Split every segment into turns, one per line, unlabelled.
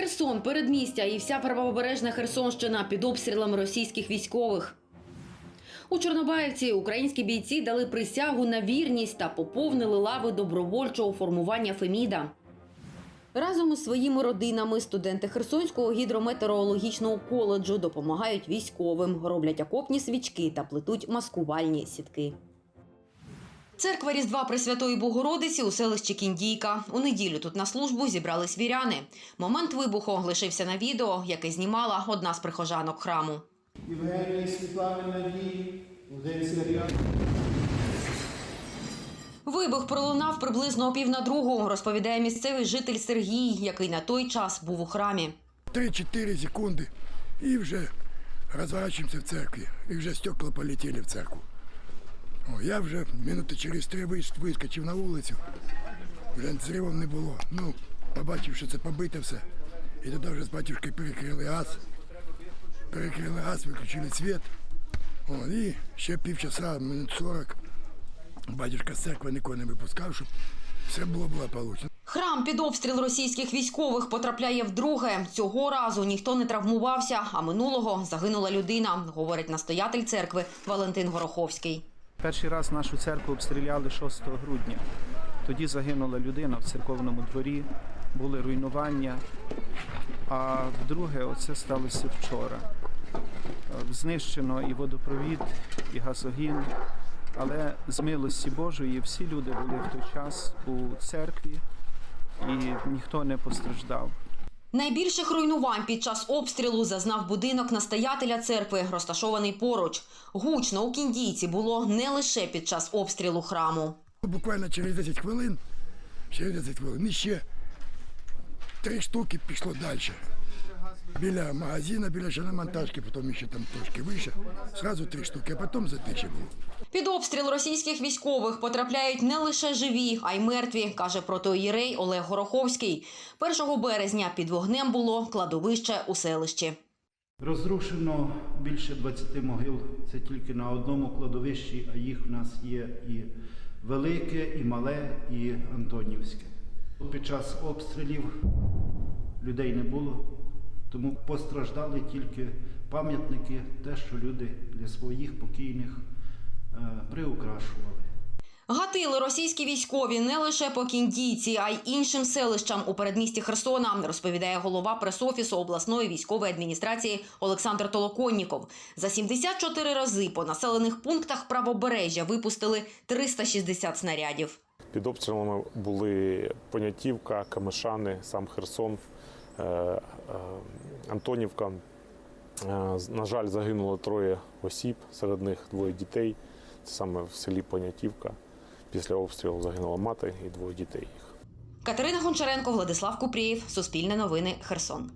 Херсон, передмістя і вся правобережна Херсонщина під обстрілами російських військових. У Чорнобаївці українські бійці дали присягу на вірність та поповнили лави добровольчого формування Феміда. Разом із своїми родинами студенти Херсонського гідрометеорологічного коледжу допомагають військовим, роблять окопні свічки та плетуть маскувальні сітки. Церква Різдва Пресвятої Богородиці у селищі Кіндійка. У неділю тут на службу зібрались віряни. Момент вибуху лишився на відео, яке знімала одна з прихожанок храму.
Євгенії Світлани Надії,
Вибух пролунав приблизно о пів на другу, розповідає місцевий житель Сергій, який на той час був у храмі.
3-4 секунды, и уже разворачиваемся в церкви, и уже стекла полетели в церкву. О, я вже минути через три вискочив на вулицю, вже зривом не було. Ну, побачив, що це побите все. І тоді вже з батюшкою перекрили газ, перекрили газ, виключили світ. О, і ще півчаса, минут 40, батюшка з церкви нікого не випускав, щоб все було благополучно.
Храм під обстріл російських військових потрапляє вдруге. Цього разу ніхто не травмувався, а минулого загинула людина, говорить настоятель церкви Валентин Гороховський.
Перший раз нашу церкву обстріляли 6 грудня. Тоді загинула людина в церковному дворі, були руйнування. А вдруге, оце сталося вчора. Е, Знищено і водопровід, і газогін. Але з милості Божої всі люди були в той час у церкві, і ніхто не постраждав.
Найбільших руйнувань під час обстрілу зазнав будинок настоятеля церкви, розташований поруч. Гучно у кіндійці було не лише під час обстрілу храму.
Буквально через 10 хвилин, через 10 хвилин, ще три штуки пішло далі. Біля магазина, біля шиномонтажки, потім ще там трошки вище. Зразу три штуки, а потім затиші було.
Під обстріл російських військових потрапляють не лише живі, а й мертві, каже протоїрей Олег Гороховський. 1 березня під вогнем було кладовище у селищі.
Розрушено більше 20 могил. Це тільки на одному кладовищі, а їх в нас є і велике, і мале, і Антонівське. Під час обстрілів людей не було, тому постраждали тільки пам'ятники, те, що люди для своїх покійних приукрашували.
Гатили російські військові не лише по кіндійці, а й іншим селищам у передмісті Херсона, розповідає голова пресофісу обласної військової адміністрації Олександр Толоконніков. За 74 рази по населених пунктах правобережжя випустили 360 снарядів.
Під обстрілами були Понятівка, Камишани, сам Херсон, е, е, Антонівка. Е, На жаль, загинуло троє осіб, серед них двоє дітей. Саме в селі Понятівка. Після обстрілу загинула мати і двоє дітей їх.
Катерина Гончаренко, Владислав Купрієв, Суспільне новини, Херсон.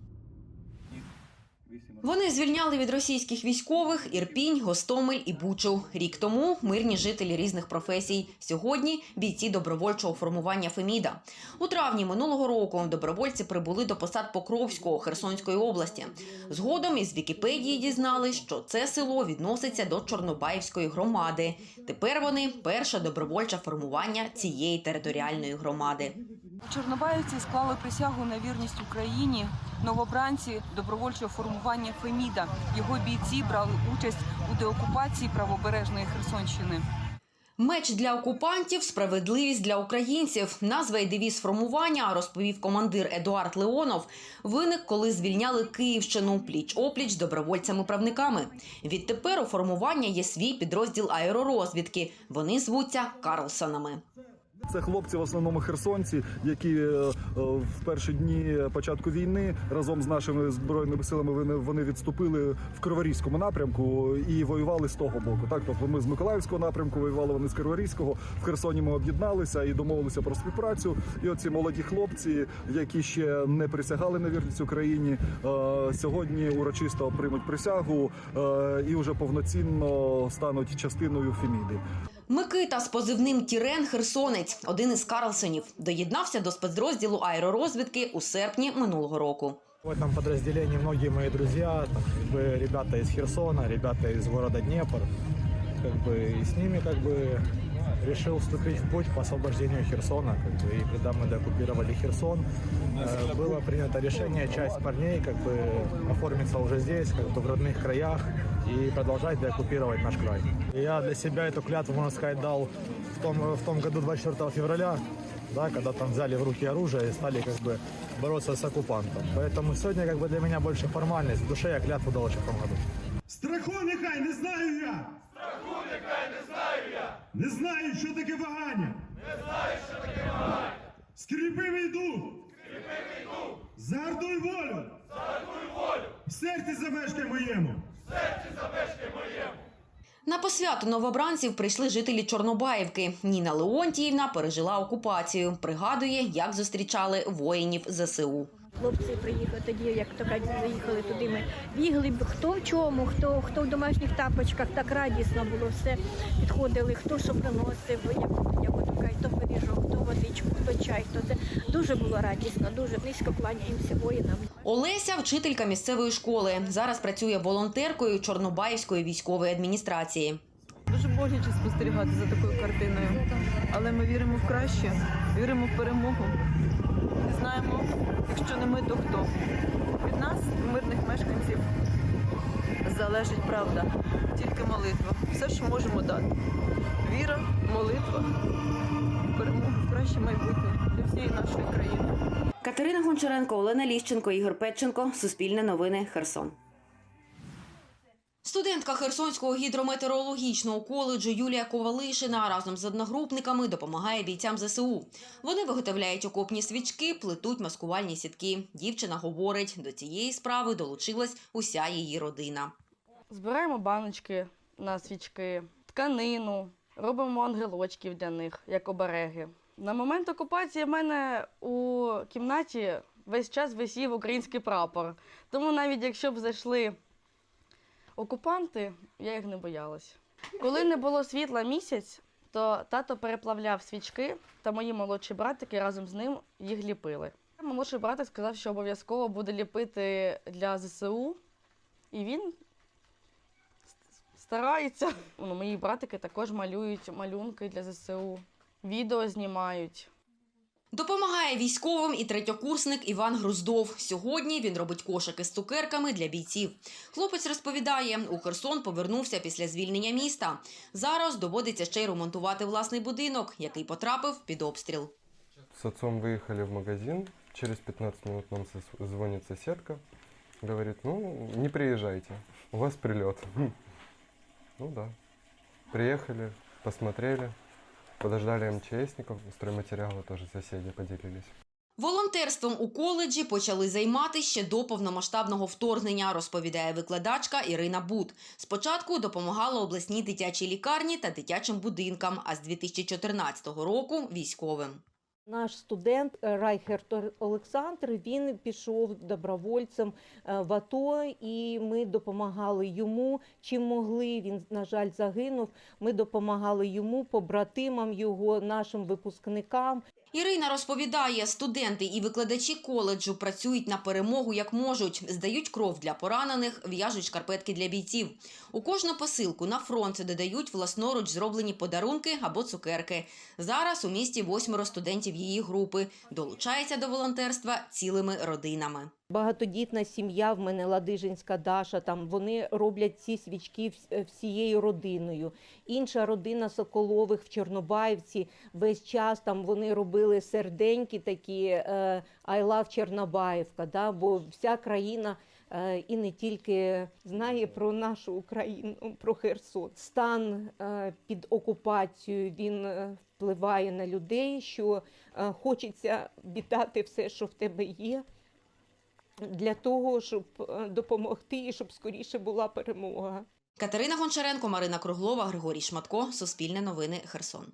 Вони звільняли від російських військових Ірпінь, Гостомель і Бучу. Рік тому мирні жителі різних професій. Сьогодні бійці добровольчого формування Феміда. У травні минулого року добровольці прибули до посад Покровського Херсонської області. Згодом із Вікіпедії дізнали, що це село відноситься до Чорнобаївської громади. Тепер вони перше добровольче формування цієї територіальної громади.
Чорнобаївці склали присягу на вірність Україні. Новобранці добровольчого формування Феміда. Його бійці брали участь у деокупації правобережної Херсонщини.
Меч для окупантів, справедливість для українців. Назва і девіз формування, розповів командир Едуард Леонов, виник, коли звільняли Київщину пліч опліч добровольцями-правниками. Відтепер у формування є свій підрозділ аеророзвідки. Вони звуться Карлсонами.
Це хлопці в основному херсонці, які е, е, в перші дні початку війни разом з нашими збройними силами вони, відступили в Криворізькому напрямку і воювали з того боку. Так, тобто ми з Миколаївського напрямку воювали вони з Криворізького. В Херсоні ми об'єдналися і домовилися про співпрацю. І оці молоді хлопці, які ще не присягали на вірність Україні, е, сьогодні урочисто приймуть присягу і вже повноцінно стануть частиною Феміди.
Микита з позивним Тірен Херсонець, один із Карлсонів, доєднався до спецрозділу аеророзвідки у серпні минулого року.
В этом подразделении многие мои друзья, там, как бы ребята из Херсона, ребята из города Днепр. как бы, и с ними как бы решил вступить в путь по освобождению Херсона, как бы, и когда мы деоккупировали Херсон, э, было принято решение часть парней как бы оформиться уже здесь, как бы в родных краях и продолжать деоккупировать наш край. И я для себя эту клятву, можно сказать, дал в том, в том году 24 февраля, да, когда там взяли в руки оружие и стали как бы бороться с оккупантом. Поэтому сегодня как бы для меня больше формальность. В душе я клятву дал еще в том году.
Страху нехай не знаю я! Страху нехай не знаю я! Не знаю, що таке вагання! Не знаю, що таке вагання! Скріпивий дух! Скріпивий дух! Згардуй волю! Згардуй волю! В серці замешкай моєму!
На посвяту новобранців прийшли жителі Чорнобаївки. Ніна Леонтіївна пережила окупацію. Пригадує, як зустрічали воїнів ЗСУ.
Хлопці приїхали тоді, як то кажуть, заїхали туди. Ми бігли, хто в чому, хто, хто в домашніх тапочках, так радісно було все. Підходили, хто що приносив, як, то пиріжок, то водичку, то чай, то це. Дуже було радісно, дуже низько кланяємося воїнам.
Олеся вчителька місцевої школи. Зараз працює волонтеркою Чорнобаївської військової адміністрації.
Дуже боляче спостерігати за такою картиною. Але ми віримо в краще, віримо в перемогу. І знаємо, якщо не ми, то хто? Від нас, мирних мешканців, залежить правда, тільки молитва. Все, що можемо дати. Віра, молитва, перемога в краще майбутнє для всієї нашої країни.
Катерина Гончаренко, Олена Ліщенко, Ігор Петченко. Суспільне новини. Херсон. Студентка Херсонського гідрометеорологічного коледжу Юлія Ковалишина разом з одногрупниками допомагає бійцям ЗСУ. Вони виготовляють окопні свічки, плетуть маскувальні сітки. Дівчина говорить, до цієї справи долучилась уся її родина.
Збираємо баночки на свічки, тканину, робимо ангелочків для них, як обереги. На момент окупації в мене у кімнаті весь час висів український прапор. Тому навіть якщо б зайшли окупанти, я їх не боялась. Коли не було світла місяць, то тато переплавляв свічки, та мої молодші братики разом з ним їх ліпили. Молодший братик сказав, що обов'язково буде ліпити для ЗСУ, і він стараються. Ну, мої братики також малюють малюнки для ЗСУ, відео знімають.
Допомагає військовим і третьокурсник Іван Груздов. Сьогодні він робить кошики з цукерками для бійців. Хлопець розповідає, у Херсон повернувся після звільнення міста. Зараз доводиться ще й ремонтувати власний будинок, який потрапив під обстріл.
С отцом выехали в магазин. Через 15 минут нам сос- звонит соседка. Говорит, ну, не приезжайте, у вас прилет. Ну да. Приехали, посмотрели, подождали МЧСников, стройматериалы тоже соседи поделились.
Волонтерством у коледжі почали займатися ще до повномасштабного вторгнення, розповідає викладачка Ірина Бут. Спочатку допомагала обласній дитячій лікарні та дитячим будинкам, а з 2014 року військовим.
Наш студент е, Райхерт Олександр він пішов добровольцем е, в АТО, і ми допомагали йому чим могли. Він, на жаль, загинув. Ми допомагали йому, побратимам його, нашим випускникам.
Ірина розповідає, студенти і викладачі коледжу працюють на перемогу як можуть, здають кров для поранених, в'яжуть шкарпетки для бійців. У кожну посилку на фронт додають власноруч зроблені подарунки або цукерки. Зараз у місті восьмеро студентів її групи долучається до волонтерства цілими родинами.
Багатодітна сім'я в мене Ладижинська Даша. Там вони роблять ці свічки всією родиною. Інша родина Соколових в Чорнобаївці весь час там вони робили серденьки такі е, I love Чорнобаївка. Да? Бо вся країна е, і не тільки знає про нашу Україну, про Херсон. Стан е, під окупацією він е, впливає на людей, що е, хочеться віддати все, що в тебе є для того, щоб е, допомогти і щоб скоріше була перемога.
Катерина Гончаренко, Марина Круглова, Григорій Шматко. Суспільне новини. Херсон.